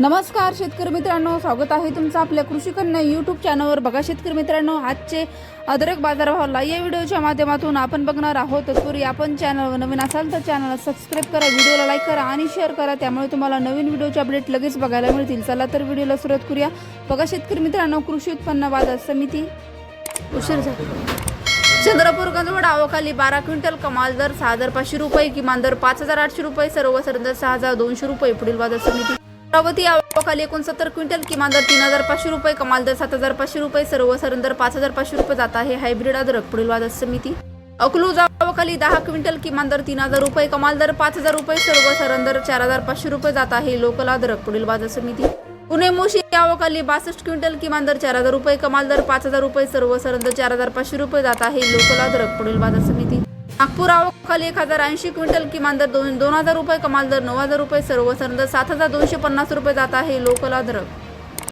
नमस्कार शेतकरी मित्रांनो. स्वागत आहे तुमचं आपल्या कृषी कन्या यूट्यूब चॅनलवर बघा शेतकरी मित्रांनो आजचे अदरक बाजारभावाला या व्हिडिओच्या माध्यमातून आपण बघणार आहोत. तत्पूर्वी आपण चॅनलवर नवीन असाल तर चॅनलला सबस्क्राईब करा व्हिडिओला लाईक करा आणि शेअर करा. त्यामुळे तुम्हाला नवीन व्हिडिओचे अपडेट लगेच बघायला मिळतील. चला तर व्हिडिओला सुरुवात करूया. बघा शेतकरी मित्रांनो कृषी उत्पन्न बाजार समिती. उशीर झाला. चंद्रपूर गंजवड आवकाली बारा क्विंटल कमाल दर सहा हजार पाचशे रुपये किमान दर पाच हजार आठशे रुपये सर्व दर सहा हजार दोनशे रुपये. पुढील बाजार समिती. अमरावती आवकाली एकोणसत्तर क्विंटल किमान दर तीन हजार पाचशे रुपये कमाल दर सात हजार पाचशे रुपये सर्व दर पाच हजार पाचशे रुपये जात आहे. हायब्रिड अदरक पुढील बाजार समिती. अकलूज आवकाली दहा क्विंटल किमान दर तीन हजार रुपये कमाल दर पाच हजार रुपये सर्व दर चार हजार पाचशे रुपये जात आहे. लोकल अदरक पुढील बाजार समिती. पुणे मोशी आवकाली बासष्ट क्विंटल किमान दर चार हजार रुपये कमाल दर पाच हजार रुपये सर्व दर चार हजार पाचशे रुपये जात आहे. लोकल अदरक पुढील बाजार समिती. नागपूर आवकाली एक हजार ऐंशी क्विंटल किमान दर दोन दोन हजार रुपये कमाल दर नऊ हजार रुपये सर्व सरंद सात हजार दोनशे पन्नास रुपये जात आहे लोकल अद्रक